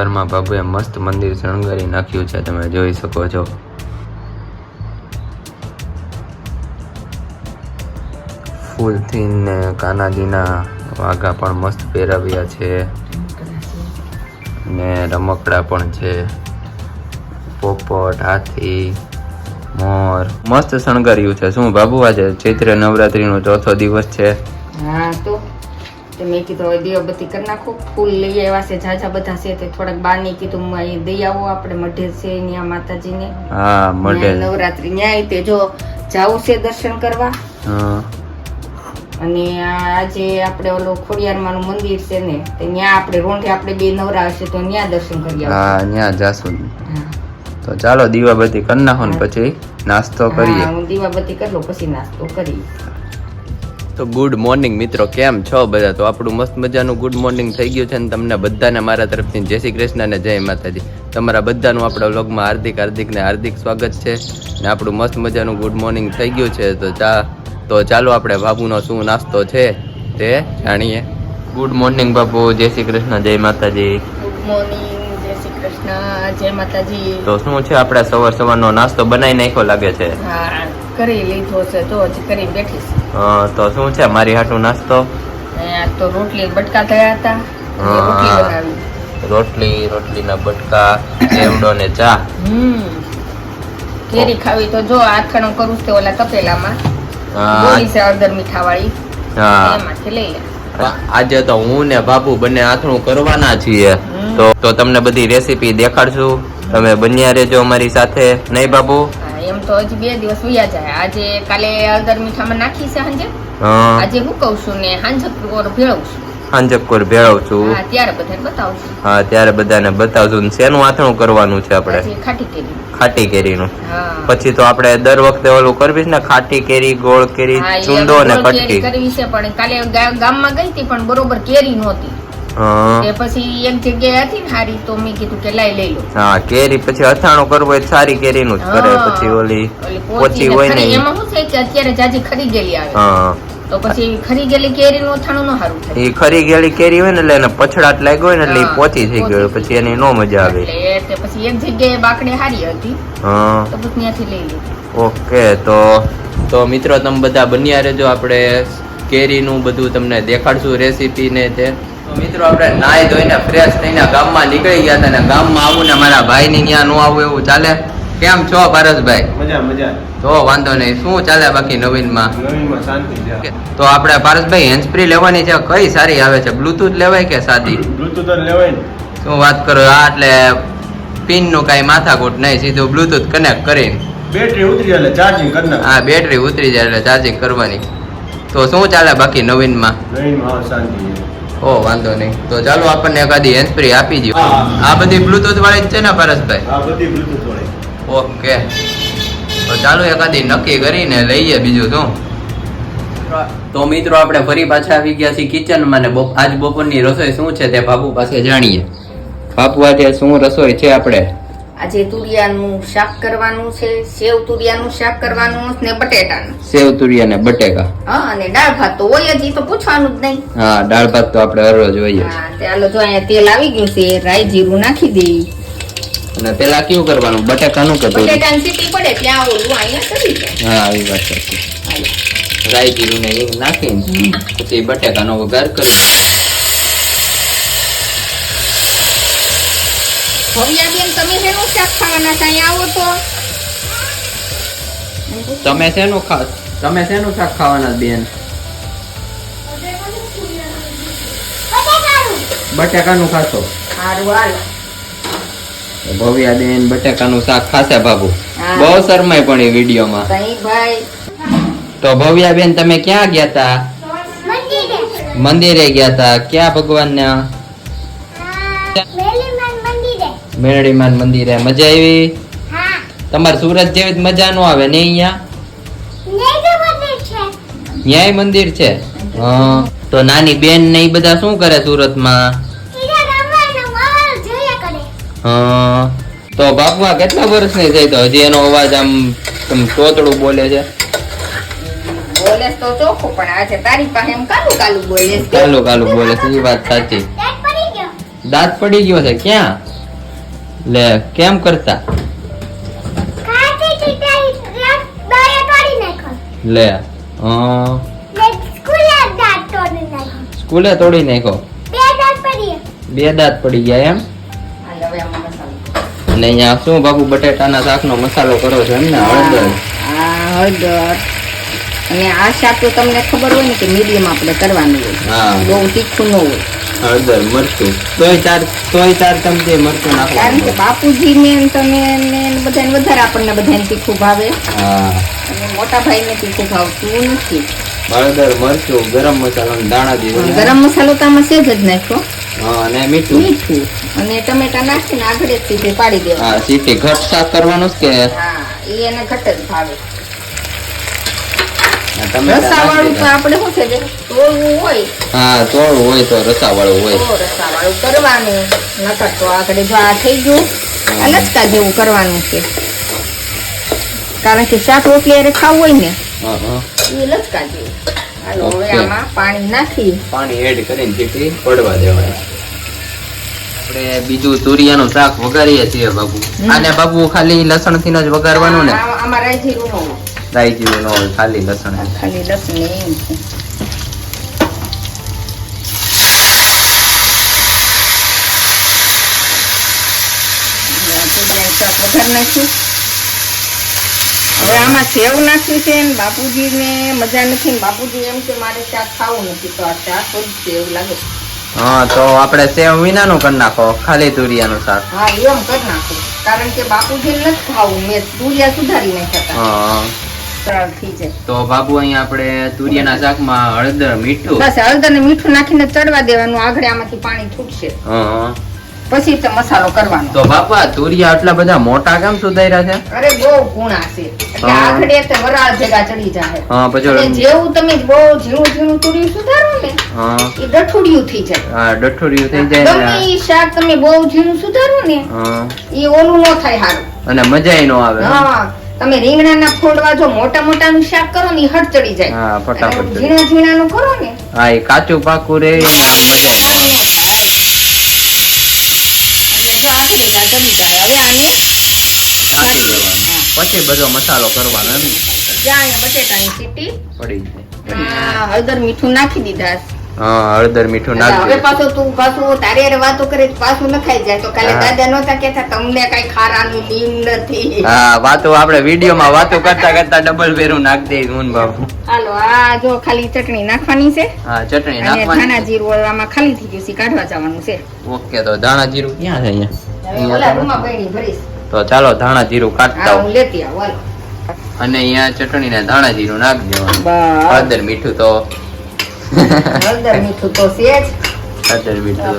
સવારમાં બાબુએ મસ્ત મંદિર શણગારી નાખ્યું છે, તમે જોઈ શકો છો. ફૂલથી ને કાનાજીના વાઘા પણ મસ્ત પહેરાવ્યા છે. ને રમકડા પણ છે. પોપટ, હાથી, મોર. મસ્ત શણગાર્યું છે. શું બાબુ આજે ચૈત્ર નવરાત્રીનો ચોથો દિવસ છે? હા, તો તે મેં કીધું હવે દીવાબત્તી કરી નાખો. ફૂલ લઈ આવ્યા છે ઝાઝા બધા છે તે થોડાક બાની કીધું હું દઈ આવો આપણે મઢે છે ન્યા માતાજીને. હા નવરાત્રી ન્યાય તે જો જાવું છે દર્શન કરવા. અને આજે આપણે ઓલો ખોડિયારમાંનું મંદિર છે ને તે ત્યાં આપણે રોંઢે આપણે બે નવરા હશે તો ત્યાં દર્શન કરી આવો હા ન્યા જાશું તો ચાલો દીવાબત્તી કરી નાખો ને પછી નાસ્તો કરીએ. હું દીવાબત્તી કરી લઉં પછી નાસ્તો કરી તો ગુડ મોર્નિંગ મિત્રો, કેમ છો બધા? તો આપણું મસ્ત મજાનું ગુડ મોર્નિંગ થઈ ગયું છે ને તમને બધાને મારા તરફથી જય શ્રી કૃષ્ણ અને જય માતાજી. તમારા બધાનું આપણા વ્લોગમાં હાર્દિક હાર્દિકને હાર્દિક સ્વાગત છે ને આપણું મસ્ત મજાનું ગુડ મોર્નિંગ થઈ ગયું છે. તો ચા, તો ચાલો આપણે બાબુનો શું નાસ્તો છે તે જાણીએ. ગુડ મોર્નિંગ બાબુ જય શ્રી કૃષ્ણ, જય માતાજી. ગુડ મોર્નિંગ કૃષ્ણ જય માતાજી. તો શું છે આપણે સવાર સવારનો નાસ્તો બનાવી નાખ્યો લાગે છે? હા કરી લીધો છે તો હજી કરી બેઠી છે. તો શું છે મારી હાટું નાસ્તો? તો રોટલી બટકા થયા હતા રોટલી રોટલી રોટલીના બટકા એવડો ને ચા. હમ. કેરી ખાવી તો જો આથણું કરું છું તે ઓલા તપેલામાં. હા. ગોળી છે અડધર મીઠા વાળી હા. એમાંથી લઈ લે. આજે તો હું ને બાપુ બંને આથણું કરવાના છીએ. તો તો તમને બધી રેસીપી દેખાડશું. તમે બન્યા રહેજો અમારી સાથે. નહીં બાબુ? એમ તો હજી બે દિવસ ઉયા જાય. આજે કાલે હળદર મીઠામાં નાખી છે સાંજે. આજે હું કહું છું ને હાંજક ભેળવું છું હાંજકોર ભેળવ છું ત્યારે બધાને બતાવશું. હા ત્યારે બધાને બતાવશું. ને શેનું આથણું કરવાનું છે આપણે? ખાટી કેરી. ખાટી કેરીનું. પછી તો આપણે દર વખતે ઓલું કરવી ને ખાટી કેરી ગોળ કેરી ચૂંદો ને કટકી. કરવી છે પણ કાલે ગામમાં ગઈ હતી પણ બરોબર કેરી નહોતી. તે પછી એક જગ્યાએ હતી ને હારી તો મેં કીધું કે લઈ લઈ લો. હા કેરી પછી અથાણું કરવું હોય સારી કેરી નું જ કરે પછી ઓલી પોચી હોય ને એમાં શું છે કે અત્યારે જાજી ખરી ગયેલી આવે. હા. તો પછી ખરી ગયેલી કેરીનું અથાણું નો સારું થાય. એ ખરી ગયેલી કેરી હોય ને એટલે એને પછડાટ લાગ્યો હોય ને એટલે પોચી થઈ ગયો પછી એની નો મજા આવે. એટલે પછી એક જગ્યાએ બાકડી હારી હતી. હા. તો પછી ત્યાંથી લઈ લીધી. ઓકે તો તો મિત્રો તમે બધા બન્યા રહેજો. આપણે કેરીનું બધું તમને દેખાડશું રેસીપી ને તો. મિત્રો આપણે નાહી ધોઈને ફ્રેશ થઈને ગામમાં નીકળી ગયા હતા ને ગામમાં આવું ને મારા ભાઈની ત્યાં નો આવું એવું ચાલે. કેમ છો પારસભાઈ મજા મજા. તો વાંધો નહીં. શું ચાલે બાકી નવીનમાં? નવીનમાં શાંતિ છે તો આપણે પારસભાઈ હેન્ડસ્પ્રી લેવાની છે. કઈ સારી આવે છે? બ્લૂટૂથ લેવાય કે સાદી? બ્લુટૂથ લેવાય શું વાત કરો? આ એટલે પિનનું કઈ માથાકૂટ નહીં સીધું બ્લૂટૂથ કનેક્ટ કરીને. બેટરી ઉતરી એટલે ચાર્જિંગ કરી હા બેટરી ઉતરી જાય એટલે ચાર્જિંગ કરવાની. તો શું ચાલે બાકી નવીનમાં? નવીનમાં શાંતિ ઓ વાંધો નહીં. તો ચાલો આપણને એકાદી હેન્ડસ્પ્રી આપી દો આ બધી બ્લૂટૂથ વાળી જ છે ને પરેશભાઈ આ બધી બ્લુટૂથ વાળી. ઓકે. તો ચાલો એકાદી નક્કી કરીને લઈએ બીજું શું? તો મિત્રો આપણે ફરી પાછા આવી ગયા છીએ કિચનમાં ને આજ બપોરની રસોઈ શું છે તે બાપુ પાસે જાણીએ. બાપુ આજે શું રસોઈ છે આપણે? આજે તુરિયાનું શાક કરવાનું છે સેવ તુરિયાનું શાક કરવાનું ને બટેટાનું. સેવ તુરિયા ને બટેકા. હા અને દાળ ભાત તો હોય જ ઈ તો પૂછવાનું જ નહીં. હા દાળ ભાત તો આપણે હરરોજ હોય હા ચાલો જો અહીંયા તેલ આવી ગયું છે રાઈ જીરું નાખી દઈ અને પેલા કેવું કરવાનું? બટેકાનું કે? બટેટાની સીટી પડે ત્યાં ઓલું અહીંયા કરી દે. હા આવી વાત છે રાઈ જીરું ને હિંગ નાખીને પછી બટેકાનો વઘાર કરી ભવ્યાબેન તમે શેનું શાક ખાવાના છે? અહીંયા આવો તો. તમે શેનું ખા તમે શેનું શાક ખાવાના બેન? બટાકાનું ખાશો? ભવ્યા બેન બટાકાનું શાક ખાશે બાબુ. બહુ શરમાય પણ એ વિડીયોમાં. તો ભવ્યા બેન તમે ક્યાં ગયા તા? મંદિરે. ગયા તા. ક્યાં ભગવાન મેરડીમાન મંદિરે મજા આવી? તમારે સુરત જેવી જ મજા નો આવે ને અહીંયા? ન્યાય મંદિર છે. હા. તો નાની બેન ને એ બધા શું કરે સુરતમાં? હા. તો બાપુ આ કેટલા વર્ષની થઈ તો હજી એનો અવાજ આમ તોતડું બોલે છે? બોલે તો ચોખ્ખું પણ આજે તારી પાસે એમ કાલું કાલું બોલે કાલું કાલું બોલે છે એ વાત સાચી. દાંત પડી ગયો છે ક્યાં? લે કેમ કરતા. લે સ્કૂલે તોડી નાખ્યો. સ્કૂલે તોડી નાખ્યો બે દાંત પડી. બે દાંત પડી ગયા એમ? અને અહીંયા શું બાબુ બટેટાના શાકનો મસાલો કરો છો એમ ને? હળદર. આ હળદર. અને આ શાક તો તમને ખબર હોય ને કે મીડિયમ આપણે કરવાનું હોય. હા. બહુ તીખું ન હોય. હળદર મરચું. તોય ચાર તોય ચાર ચમચી મરચું કારણ કે બાપુજી ને તમે ને બધાને વધારે આપણને બધાને તીખું ભાવે. હા. મોટા ભાઈ ને તીખું ભાવતું નથી. હળદર મરચું ગરમ મસાલો દાણા જીરું ગરમ મસાલો તો આમાં સેજ જ નાખ્યો. અને મીઠું. મીઠું. અને ટમેટા નાખીને આગળ જ સીધે પાડી દેવા. હા સીટી ઘટ સાફ કરવાનું કે? હા એ એને ઘટ જ ભાવે. આ રસાવાળું તો આપણે શું છે જે તોડવું હોય. હા તોડું હોય તો રસા હોય. તો રસાવાળું કરવાનું નકર તો આગળ જો આ થઈ ગયું આ જેવું કરવાનું છે. કારણ કે શાક રોટલી અરે ખાવું હોય ને. એ લચકા જેવું. હાલો હવે આમાં પાણી નાખી. પાણી એડ કરીને સીટી પડવા દેવાય આપણે બીજું તુરિયાનું શાક વઘારીએ છીએ બાબુ. અને આને બાબુ ખાલી લસણથી જ વઘારવાનું ને? આમાં રાઈ હોય. રાઈ જીરું નો ખાલી લસણ ખાલી લસણ ને વઘારી નાખ્યું હવે આમાં સેવ નાખ્યું છે ને બાપુજીને મજા નથી ને બાપુજી એમ કે મારે શાક ખાવું નથી તો આ શાક થોડું સેવ લાગે હા તો આપણે સેવ વિનાનું કરી નાખો ખાલી તુરિયાનું શાક હા એમ કરી નાખો કારણ કે બાપુજી નથી ખાવું મેં તુરિયા સુધારી નાખ્યા હા સરળ થઈ જાય. તો બાબુ અહીંયા આપણે તુરિયાના શાકમાં હળદર મીઠું? બસ હળદર ને મીઠું નાખીને ચડવા દેવાનું આગળ આમાંથી પાણી છૂટશે. હા પછી તો મસાલો કરવાનો. તો બાપા તુરિયા આટલા બધા મોટા કેમ સુધાર્યા છે? અરે બહુ ગુણા છે. એટલે આખડે તે વરાળ ભેગા ચડી જાય હા અને પછી જેવું તમે બહુ ઝીણું ઝીણું તુરિયું સુધારો ને હા. એ ડઠુડિયું થઈ જાય. હા ડઠોડિયું થઈ જાય ગમે ઈ શાક તમે બહુ ઝીણું સુધારો ને હા. એ ઓલું ન થાય સારું અને મજા નો આવે. હા. તમે રીંગણાના ફોડવા જો મોટા મોટાનું શાક કરો ને હટ ચડી જાય. હા ફટાફટ ઝીણા ઝીણાનું કરો ને. હા એ કાચું પાકું રે પછી બધો મસાલો કરવાનો એમ. બટેટાની સીટી પડી હળદર મીઠું નાખી દીધા. હા હળદર મીઠું નાખજો. હવે. પાછું તું પાછું તારી અરે વાતો કરે પાછું નખાઈ જાય. તો કાલે દાદા નહોતા કહેતા તમને કઈ ખારાનું લીમ નથી. હા વાતો આપણે વિડીયોમાં વાતો કરતા કરતા ડબલ ભેરું નાખ દે હું બાબુ હાલો આ જો ખાલી ચટણી નાખવાની છે. હા ચટણી અને ધાણા જીરું ઓળવામાં ખાલી થઈ ગયું છે કાઢવા જવાનું છે. ઓકે તો ધાણા જીરું ક્યાં છે અહીંયા? ઓલા રૂમમાં ભરીશ. તો ચાલો ધાણા જીરું કાઢતા હું લેતી આવું અને અહીંયા ચટણી ને ધાણા જીરું નાખ દેવાનું. હળદર મીઠું તો હળદર મીઠું તો છે.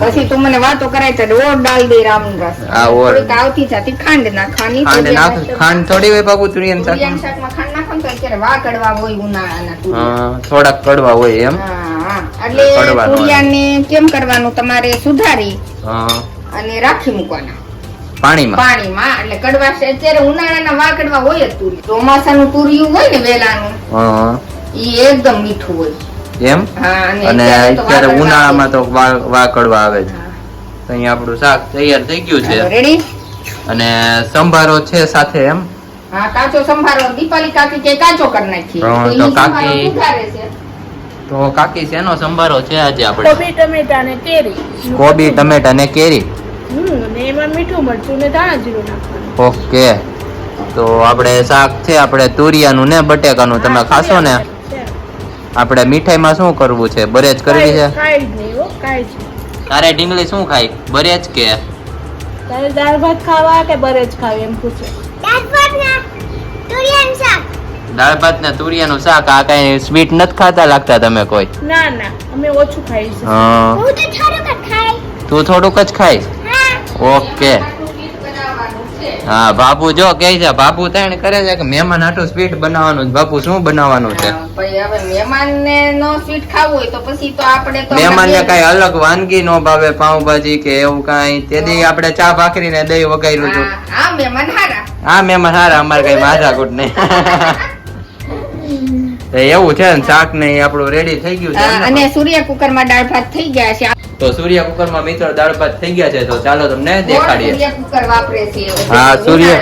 પછી મને વાતો કરાય તો ઓર ડાલ દે રામરસ હા, ઓર. આવતી જાતી ખાંડ નાખવાની ખાંડ નાખ ખાંડ થોડી હોય બાબુ તુરિયાનું તુરિયાના શાકમાં. શાકમાં ખાંડ નાખો ને તો અત્યારે વા કડવા હોય ઉનાળાના હા, થોડાક કડવા હોય એમ. હા, હા. એટલે તુરિયાને કેમ કરવાનું? તમારે સુધારી હા, અને રાખી મૂકવાના. પાણીમાં? પાણીમાં એટલે કડવા અત્યારે ઉનાળાના વા કડવા હોય જ તુરી ચોમાસાનું તુરિયું હોય ને વેલાનું હા, ઈ એકદમ મીઠું હોય. એમ? અને અત્યારે ઉનાળામાં તો વા વા આવે છે. અહીં તો અહીંયા આપણું શાક તૈયાર થઈ ગયું છે. અને સંભારો છે સાથે એમ? હા કાચો સંભારો દીપાલી કાકી કે કાચો કરી નાખી તો કાકી- છે. તો કાકી શેનો સંભારો છે આજે આપણે? કોબી ટમેટા ને કેરી. કોબી ટમેટા ને કેરી? હમ એમાં મીઠું મરચું ને ધાણા જીરું નાખવાનું. ઓકે. તો આપણે શાક છે આપણે તુરિયાનું ને બટેકાનું. તમે ખાશો ને. આપણે મીઠાઈમાં શું કરવું છે? બરેજ કરવી છે? કાંઈ- કાંઈ નહીં હો કાંઈ જ તારે ઢીંગલી શું ખાય? બરેજ કે? તારે દાળ ભાત ખાવા કે બરેજ ખાવી એમ પૂછે? દાંત ભાતના તુરિયાનું શાક. દાળ ભાત ને તુરિયાનું શાક આ કઈ સ્વીટ નથી ખાતા લાગતા તમે કોઈ? ના ના અમે ઓછું ખાઈ છે હું. તો થોડુંક જ ખાઈશ. તું થોડુંક જ ખાઈશ? ઓકે. હા બાપુ જો કે છે બાપુ તાણ કરે છે કે મહેમાન આટલું સ્વીટ બનાવવાનું છે. બાપુ શું બનાવવાનું છે? પછી હવે મહેમાનને નો સ્વીટ ખાવું હોય તો પછી તો આપણે તો મહેમાન ને કઈ અલગ વાનગી નો ભાવે પાઉંભાજી કે એવું કઈ? તેથી આપણે ચા ભાખરી ને દહીં વગાડ્યું હતું હા, મહેમાન હારા. હા મહેમાન હારા અમારે કઈ માથાકૂટ નહીં. તો એવું છે ને શાક ને આપણું રેડી થઈ ગયું છે? અને સૂર્ય કુકરમાં દાળ ભાત થઈ ગયા છે. તો સૂર્ય કુકરમાં મિત્રો દાળ ભાત થઈ ગયા છે તો ચાલો તમને દેખાડીએ. સૂર્ય કુકર વાપરે છે? હા સૂર્ય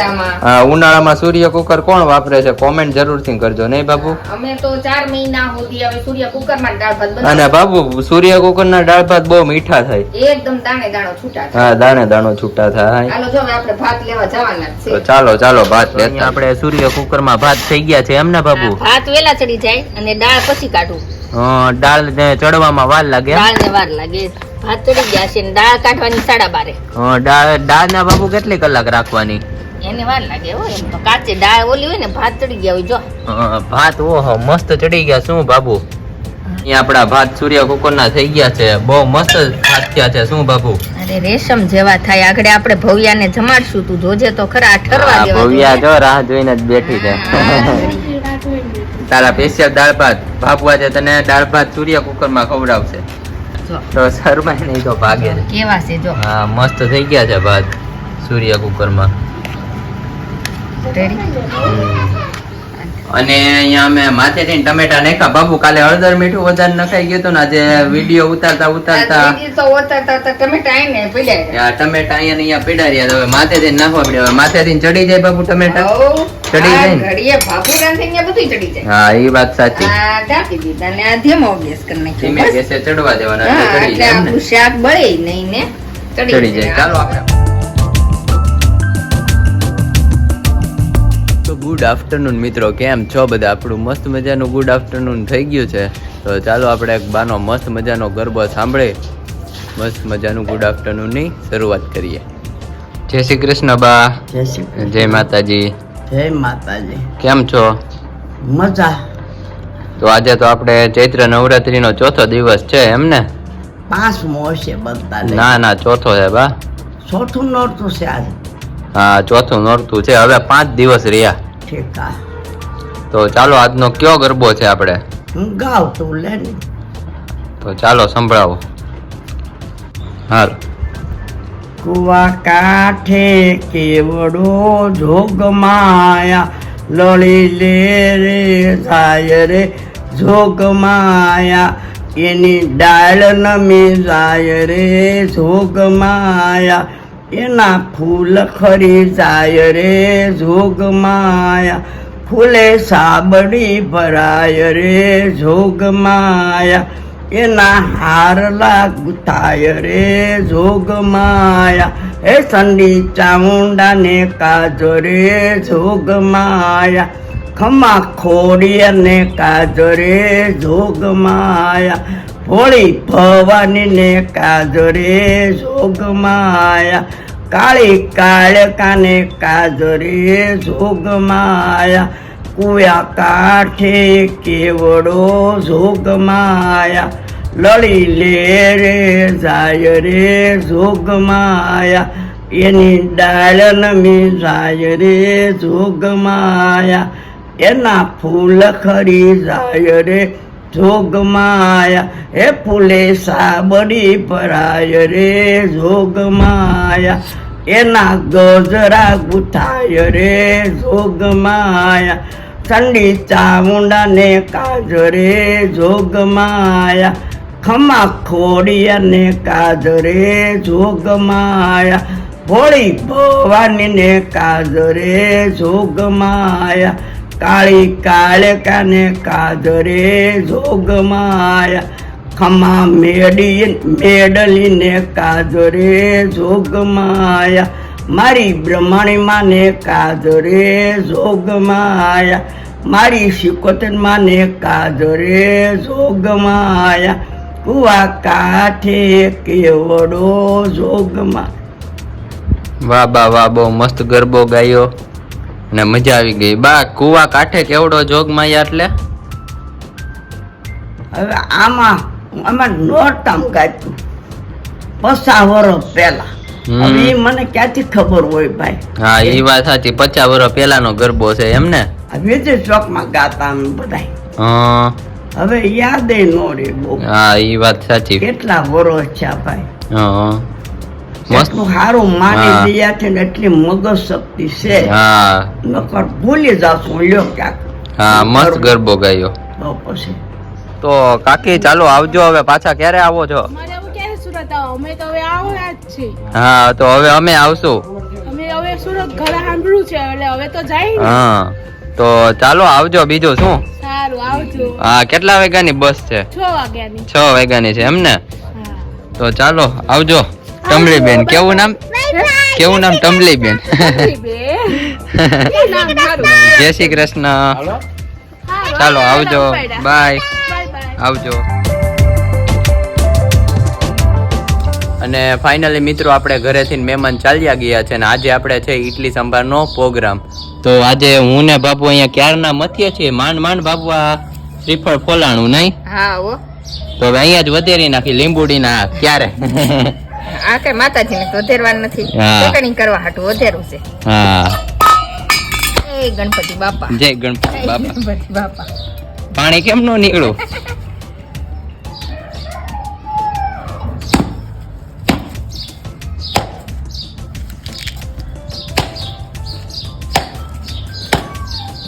હા ઉનાળામાં સૂર્ય કુકર કોણ વાપરે છે? કોમેન્ટ જરૂરથી કરજો નહીં બાબુ? અમે તો ચાર મહિના સુધી હવે સૂર્ય કુકરમાં દાળ ભાત અને બાબુ સૂર્ય કુકરના દાળ ભાત બહુ મીઠા થાય. એકદમ દાણે દાણો છૂટા હા દાણે દાણો છૂટા થાય. ચાલો જો આપણે ભાત લેવા જવાના છે. તો ચાલો ચાલો ભાત લેતા. આપણે સૂર્ય કુકરમાં ભાત થઈ ગયા છે એમ ને બાબુ? ભાત વેલા ચડી જાય અને દાળ પછી કાઢું. દાળ ને ચડવામાં વાર લાગે દાળ ને વાર લાગે. ભાત ચડી ગયા છે ને દાળ કાઢવાની સાડા બારે. દાળ દાળ ના બાપુ કેટલી કલાક રાખવાની? એને વાર લાગે હો એમ તો કાચી દાળ ઓલી હોય ને ભાત ચડી ગયા હોય જો. ભાત ઓહો મસ્ત ચડી ગયા શું અહીંયા આપણા ભાત સૂર્ય કુકરના થઈ ગયા છે બહુ મસ્ત ભાત થયા છે શું બાપુ અરે રેશમ જેવા થાય આગળ આપણે ભવ્યાને જમાડશું તું જોજે તો ખરા ઠરવા દેવા ભવ્યા જો રાહ જોઈને જ બેઠી છે. તારા સ્પેશિયલ દાળ ભાત બાપુ આજે તને દાળ ભાત સૂર્ય કુકરમાં ખવડાવશે. જો. તો શરમાય નહીં તો ભાગે કેવા છે જો? હા મસ્ત થઈ ગયા છે ભાત સૂર્ય કુકરમાં. અને અહીંયા અમે માથેથી ટમેટા નાખ્યા. બાબુ કાલે હળદર મીઠું વધારે નખાઈ ગયું હતું ને આજે વીડિયો ઉતારતા ઉતારતા ટમેટા અહીંયા અહીંયા પીડા રહ્યા. તો હવે માથેથી નાખવા પડ્યા હવે માથેથી ચડી જાય બાબુ ટમેટા? ચડી જાય હા એ વાત સાચી. આ ધીમો ગેસ ચડવા દેવાના ચડી જાય. ચાલો આપણે. ગુડ આફ્ટરનૂન મિત્રો કેમ છો બધા? આપણું મસ્ત મજાનું ગુડ આફ્ટરનૂન થઈ ગયું છે. તો ચાલો આપણે એક બાનો મસ્ત મજાનો ગરબો સાંભળે. મસ્ત મજાનું ગુડ આફ્ટરનૂનની શરૂઆત કરીએ. જય શ્રી કૃષ્ણ બા. જય શ્રી. જય માતાજી. જય માતાજી. કેમ છો? મજા. તો આજે તો આપણે ચૈત્ર નવરાત્રીનો ચોથો દિવસ છે એમ ને? પાંચમો હશે બધા ના ના ચોથો છે બા. ચોથું નોરતું છે આજે. હા ચોથું નોરતું છે. હવે પાંચ દિવસ રહ્યા. ઠીક. તો ચાલો આજનો કયો ગરબો છે આપણે? હું ગાવ તો લે ને તો ચાલો સંભળાવો. હાલ. કુવા કાંઠે કેવડો જોગ માયા લળી લે રે જાય રે જોગ માયા. એની ડાળ નમી જાય રે જોગ માયા. એના ફૂલ ખરી જાય રે જોગ માયા. ફૂલે સાબડી ભરાય રે જોગ માયા. એના હારલા ગુથાય રે જોગ માયા. હે સંડી ચામુંડાને કાજો રે જોગ માયા. ખમા ખોડિયાને કાજો રે જોગ માયા. ભોળી ભવાનીને કાજરે રે જોગ માયા. કાળી કાળકાને કાજરે રે જોગ માયા. કુયા કાંઠે કેવડો જોગ માયા. લળી લે રે, જાય રે જોગ માયા. એની ડાળ નમી જાય રે જોગ માયા. એના ફૂલ ખરી જાય રે જોગ માયા એ ફૂલે સાબડી પરાય રે જોગ માયા. એના ગજરા ગુથાય રે જોગ માયા. ઠંડી ચામુંડાને કાજ રે જોગ માયા. ખમા ખોડિયાને કાજ રે જોગ માયા. ભોળી ભવાનીને કાજ રે જોગ માયા. કાળી કાળકાને કાદરે જોગ માયા. ખમા મેડી મેડલીને કાદરે જોગ માયા. મારી બ્રહ્મણી માને જોગ માયા. મારી શિકોતર માને જોગ માયા. કુવા કાઠે કેવડો જોગમાં વાહ બા વાહ, બહુ મસ્ત ગરબો ગાયો. અને મજા આવી ગઈ. બા કુવા કાંઠે કેવડો જોગ માયા એટલે? હવે આમાં આમાં નોટમ ગાતું પસા વર્ષ પહેલા. હવે મને ક્યાંથી ખબર હોય ભાઈ? હા એ વાત સાચી. પચાસ વર્ષ પહેલાનો ગરબો છે એમ ને? આ વિજય ચોકમાં ગાતા બધા હવે યાદ નો રે બહુ. હા એ વાત સાચી. કેટલા વર્ષ છે ભાઈ? હા. સારું માની દયા છે ને એટલી મગજ શક્તિ છે. હા. નકર ભૂલી જાશું લ્યો ક્યાંક. હા મસ્ત ગરબો ગાયો. તો પછી. તો કાકી ચાલો આવજો હવે પાછા ક્યારે આવો છો? મારે આવું ક્યારે સુરત અમે તો હવે આવ્યા જ છીએ હા તો હવે અમે આવશું. અમે હવે સુરત ઘરે સાંભળ્યું છે એટલે હવે તો હા તો ચાલો આવજો બીજું શું? હા કેટલા વાગ્યાની બસ છે? છ વાગ્યાની. છે એમને તો ચાલો આવજો. ટમલીબેન કેવું નામ? કેવું નામ ટમલી બેન જય શ્રી કૃષ્ણ. ચાલો આવજો. બાય. આવજો. અને ફાઇનલી મિત્રો આપણે ઘરેથી મહેમાન ચાલ્યા ગયા છે અને આજે આપણે છે ઇડલી સંભારનો પ્રોગ્રામ. તો આજે હું ને બાપુ અહીંયા ક્યારના મથીએ છીએ? માંડ માંડ બાપુ આ શ્રીફળ ફોલાણું નહીં? હા તો હવે અહીંયા જ વધેરી નાખી લીંબુડીના ક્યારે? આ કઈ માતાજીને તો વધેરવાનું નથી. હા. કરવા હાટું વધેરું છે. હા. જય ગણપતિ બાપા. જય ગણપતિ બાપા. ગણપતિ બાપા. પાણી કેમ નો નીકળું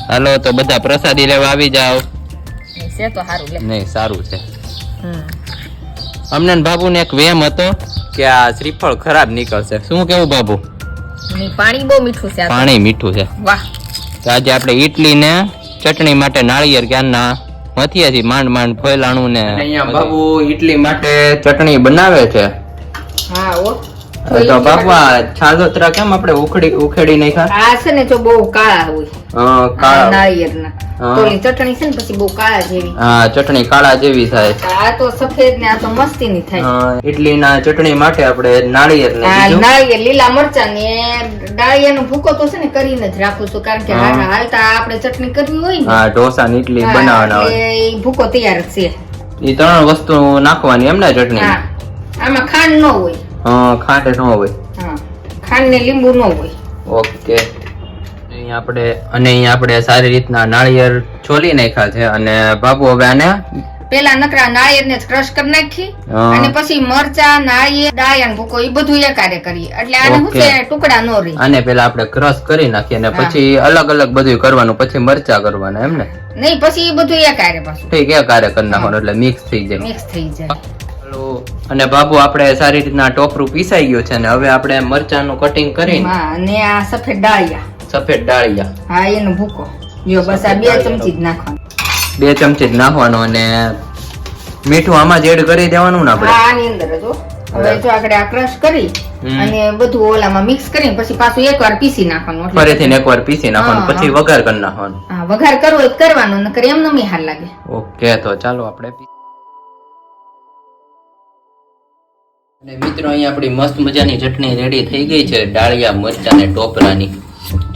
હાલો તો બધા પ્રસાદી લેવા આવી જાઓ. છે તો સારું લે. નહીં સારું છે. અમને ને બાબુને એક વેમ હતો. કે આ શ્રીફળ ખરાબ નીકળશે. શું કેવું બાબુ? પાણી બહુ મીઠું છે પાણી મીઠું છે. વાહ. તો આજે આપણે ઈડલી ને ચટણી માટે નાળિયેર ક્યાંના છીએ માંડ માંડ ફોયલાણું ને અહીંયા બાબુ ઈડલી માટે ચટણી બનાવે છે. હા હો તો બાપા આ છાજોતરા કેમ આપણે ઉખડી ઉખેડી નાખ્યા? આ છે ને જો બહુ કાળા હોય. આ કાળા. નાળિયેરના. હા. ચટણી છે ને પછી બહુ કાળા જેવી. હા ચટણી કાળા જેવી થાય. આ તો સફેદ ને આ તો મસ્તી ની થાય. ઇડલી ના ચટણી માટે આપણે નાળિયેર ને નાળિયેર લીલા મરચા ને ડાળિયાનો ભૂકો તો છે ને કરીને જ રાખું છું કારણ કે હા. હાલતા આપણે ચટણી કરવી હોય ને હા ઢોસા ની ઇડલી બનાવવાના હોય. ભૂકો તૈયાર છે. એ ત્રણ વસ્તુ નાખવાની એમ ને ચટણી આમાં ખાંડ ન હોય. હા ખાંડ ન હોય. ખાંડ ને લીંબુ ન હોય. ઓકે. અહીંયા આપણે અને અહીંયા આપણે સારી રીતના નાળિયેર છોલી નાખ્યા છે અને બાબુ હવે આને પેલા નકરા નાળિયેર ને ક્રશ કરી નાખી અને પછી મરચા નાળિયેર ડાયન ભૂકો એ બધું એકારે કરીએ. એટલે આને શું છે ટુકડા નો રહી. અને પેલા આપણે ક્રશ કરી નાખીએ અને પછી અલગ અલગ બધું કરવાનું પછી મરચા કરવાના એમ ને? નહીં પછી એ બધું એકારે પાછું. ઠીક એ કાર્ય કરી નાખવાનું એટલે મિક્સ થઈ જાય. મિક્સ થઈ જાય. અને બાબુ આપણે સારી રીતના ટોપરું પીસાઈ ગયું છે ને હવે આપણે મરચાનું કટિંગ કરીને અને આ સફેદ ડાળિયા. સફેદ ડાળિયા. હા એનો ભૂકો. જો બસ આ બે ચમચી જ નાખવાનું. બે ચમચી જ નાખવાનું અને મીઠું આમાં જ એડ કરી દેવાનું ને આપણે. આની અંદર જો હવે જો આપણે આ ક્રશ કરી અને બધું ઓલામાં મિક્સ કરીને પછી પાછું એકવાર પીસી નાખવાનું ફરીથી એકવાર પીસી નાખવાનું પછી વઘાર કરી નાખવાનું. હા વઘાર કરવો કરવાનો નકર એમ નમી હાલ લાગે. ઓકે તો ચાલો આપણે અને મિત્રો અહીંયા આપણી મસ્ત મજાની ચટણી રેડી થઈ ગઈ છે. ડાળિયા મરચા ને ટોપરાની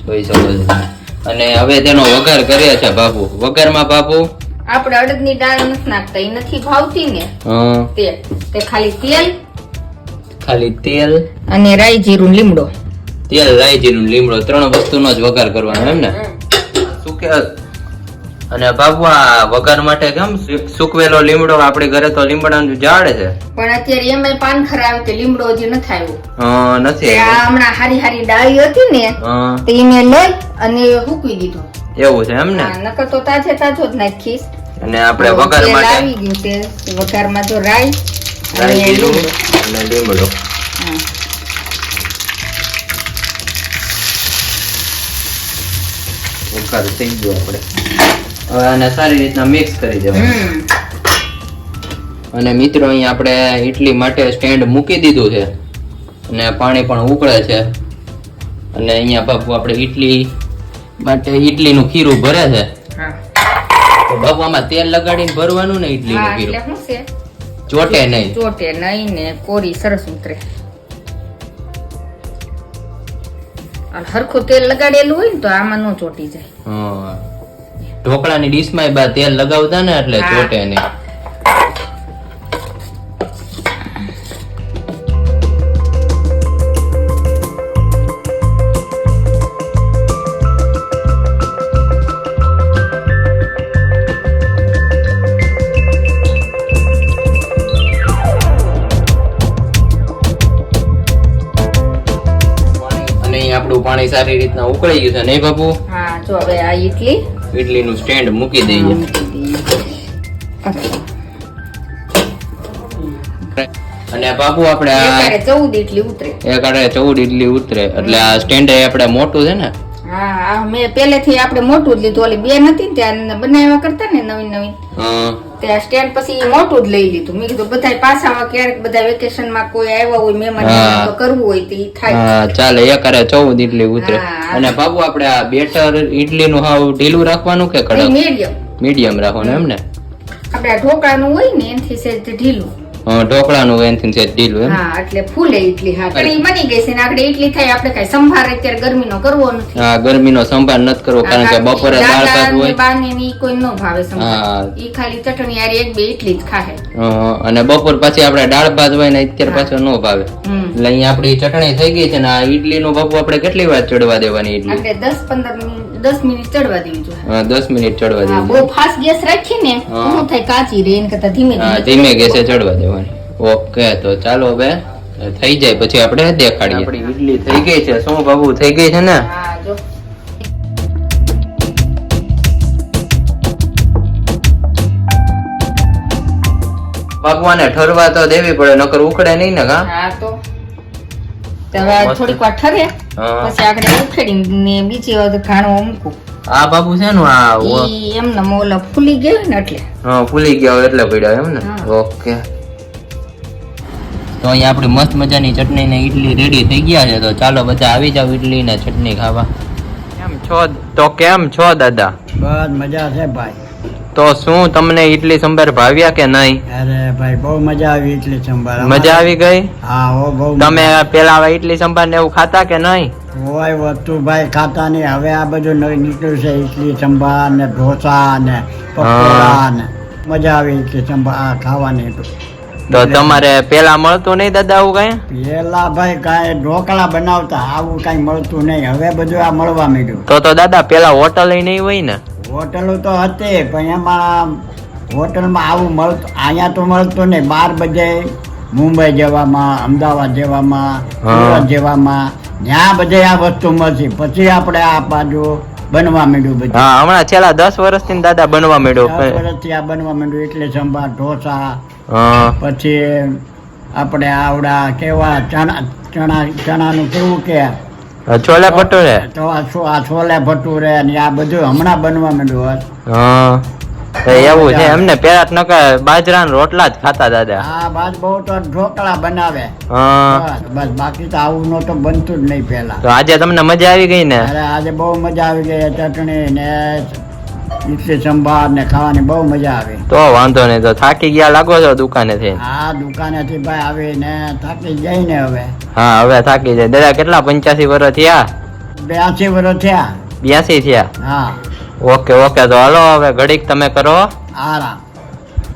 જોઈ શકો છો. અને હવે તેનો વઘાર કરીએ છે બાપુ. વઘારમાં બાપુ? આપણે અડદની દાળ નથી નાખતા. એ નથી ભાવતી ને. તે તે ખાલી તેલ ખાલી તેલ? અને રાઈ જીરું લીમડો. તેલ રાઈ જીરું લીમડો. ત્રણ વસ્તુનો જ વઘાર કરવાનો એમ ને? શું કે અને આ વઘાર માટે કેમ સુકવેલો લીમડો આપડે ઘરે તો લીમડાનું ઝાડ છે? પણ અત્યારે એમાં પાન આવે કે લીમડો હજી નથી આવ્યો. નથી હમણાં હારી હારી ડાળી હતી ને તે મેં લઈ અને હૂકવી દીધો. એવું છે એમ ને? નકર તો તાજે તાજો જ નાખીશ. અને આપણે વઘાર માટે આવી ગયું છે. વઘારમાં જો રાઈ રાઈ અને લીમડો. અને લીમડો. વઘાર થઈ ગયો આપણે. હવે આને સારી રીતના મિક્સ કરી દેવાનું. અને મિત્રો અહીં આપણે ઇડલી માટે સ્ટેન્ડ મૂકી દીધું છે. અને પાણી પણ ઉકળે છે. અને અહીંયા બાપુ આપણે ઇડલી માટે ઇડલીનું ખીરું ભરે છે. તો બાપુ આમાં તેલ લગાડીને ભરવાનું ને ઇડલીનું ખીરું? શું છે? ચોટે નહીં. ચોટે નહીં ને કોરી સરસ ઉતરે. હરખું તેલ લગાડેલું હોય ને તો આમાં ન ચોટી જાય. હા. ઢોકળાની ડીશમાં બા તેલ લગાવતા ને એટલે ચોટે અને આપણું પાણી સારી રીતના ઉકળી ગયું છે નહીં બાપુ? હા જો હવે આ ઈડલી. ઇડલીનું સ્ટેન્ડ મૂકી દઈએ. અને બાપુ આપણે આ ચૌદ ઇડલી ઉતરે. એક આડે ચૌદ ઇડલી ઉતરે. એટલે આ સ્ટેન્ડ આપણે મોટું છે ને? હા મેં પહેલેથી આપણે મોટું જ લીધું. ઓલી બે નથી ને ત્યાં બનાવ્યા કરતા ને નવી નવી હં. ત્યાં સ્ટેન્ડ પછી મોટું જ લઈ લીધું. મેં કીધું બધા પાછા આવા ક્યારેક બધા વેકેશનમાં કોઈ આવ્યા હોય મહેમાન તો કરવું હોય તો ઈ થાય. હા, ચાલે એકારે ચૌદ ઇડલી ઉતરે. અને બાબુ આપણે આ બેટર ઇડલી નું હાવ ઢીલું રાખવાનું કે કડક? મીડિયમ મીડિયમ રાખવાનું એમ ને? આપણે આ ઢોકળાનું હોય ને એનથી સહેજ ઢીલું. ઢોકળાનું એનથી છે ઢીલું એમ. હા એટલે ફૂલે ઇડલી હા. કઢી બની ગઈ છે ને આપણે ઇડલી થાય આપણે કઈ સંભાર અત્યારે ગરમીનો કરવો નથી. હા ગરમીનો સંભાર નથી કરવો કારણ કે બપોરે દાળ ભાત હોય. બાને ની કોઈ નો ભાવે સંભાર. ઈ ખાલી ચટણી યાર એક બે ઇડલી જ ખાહે. અને બપોર પછી આપણે દાળ ભાત હોય ને અત્યારે પાછો નો ભાવે. એટલે અહીં આપણી ચટણી થઈ ગઈ છે ને આ ઇડલી નો ભાપો આપણે કેટલી વાર ચડવા દેવાની ઇડલી આપણે 10 15 મિનિટ દસ મિનિટ ચડવા દેવી જોઈએ હા, દસ મિનિટ ચડવા દેવી. બહુ ફાસ્ટ ગેસ રાખી ને શું થાય કાચી રહે એના કરતા ધીમે ધીમે. ધીમે ગેસે ચડવા દેવાની. ઓકે તો ચાલો હવે થઈ જાય પછી આપણે દેખાડીએ. આપણી ઈડલી થઈ ગઈ છે શું બાબુ થઈ ગઈ છે ને? હા જો. ભગવાને ઠરવા તો દેવી પડે નકર ઉખડે નહીં ને કા હા તો. હવે થોડીક વાર ઠરે હા. પછી આપણે ઉખેડીને બીજી વાર ઘાણું મૂકું. આ બાબુ છે ને આ એમને મોલા ફૂલી ગયો ને એટલે. હા ફૂલી ગયો એટલે પડ્યો એમ ને? ઓકે. તો અહીંયા આપણી મસ્ત મજાની ચટણી ને ઈડલી રેડી થઈ ગયા છે. તો ચાલો બધા આવી જાવ ઈડલી ને ચટણી ખાવા. કેમ છો? તો કેમ છો દાદા? બસ મજા છે ભાઈ. તો શું તમને ઈડલી સંભાર ભાવ્યા કે નહીં? અરે ભાઈ બહુ મજા આવી ઇડલી સંભાર. મજા આવી ગઈ? હા ઓ બહુ તમે પેલા ઇડલી ઈડલી સંભાર ને એવું ખાતા કે નહીં? હોય વસ્તુ ભાઈ ખાતા નહીં. હવે આ બધું નવી નીકળ્યું છે ઇડલી સંભાર ને ઢોસા ને પકોડા ને. મજા આવી ઇડલી સંભાર આ ખાવાની તો. તમારે પેલા મળતું નહીં દાદા આવું કઈ? પેલા ભાઈ કઈ ઢોકળા બનાવતા આવું કાંઈ મળતું નહીં. હવે બધું આ મળવા માંડ્યું. તો તો દાદા પેલા હોટલ નહીં હોય ને? હોટલો તો હતી પણ એમાં હોટલમાં આવું મળતું અહીંયા તો મળતું નહીં બાર બજે મુંબઈ જવામાં અમદાવાદ જવામાં. સુરત જવામાં જ્યાં બધે આ વસ્તુ મળશે. પછી આપણે આ બાજુ બનવા માંડ્યું બધું. હા હમણાં છેલ્લા દસ વર્ષથી દાદા બનવા માંડ્યો દસ વર્ષથી આ બનવા માંડ્યું એટલે સંભાર ઢોસા પછી આપણે આવડા કેવા ચણા ચણા ચણાનું કેવું કે છોલે ભટુરે? તો આ છોલે ભટુરે ને આ બધું હમણાં બનવા માંડ્યું હા. એવું છે એમને પેલા નકર બાજરાના રોટલા જ ખાતા દાદા. આ બાદ બહુ તો ઢોકળા બનાવે. હા. બસ બસ બાકી તો આવું નો તો બનતું જ નહીં પેલા તો આજે તમને મજા આવી ગઈ ને? અરે આજે બહુ મજા આવી ગઈ ચટણી ને ઇડલી સંભાર ને ખાવાની બહુ મજા આવી. તો વાંધો નહીં તો થાકી ગયા લાગો છો દુકાનેથી? ભાઈ આવીને થાકી જાય ને હવે. હા હવે થાકી જાય. દાદા કેટલા પંચ્યાસી વર્ષ થયા? બ્યાસી વર્ષ થયા. બ્યાસી થયા? હા. ઓકે ઓકે તો હાલો હવે ઘડીક તમે કરો. આરામ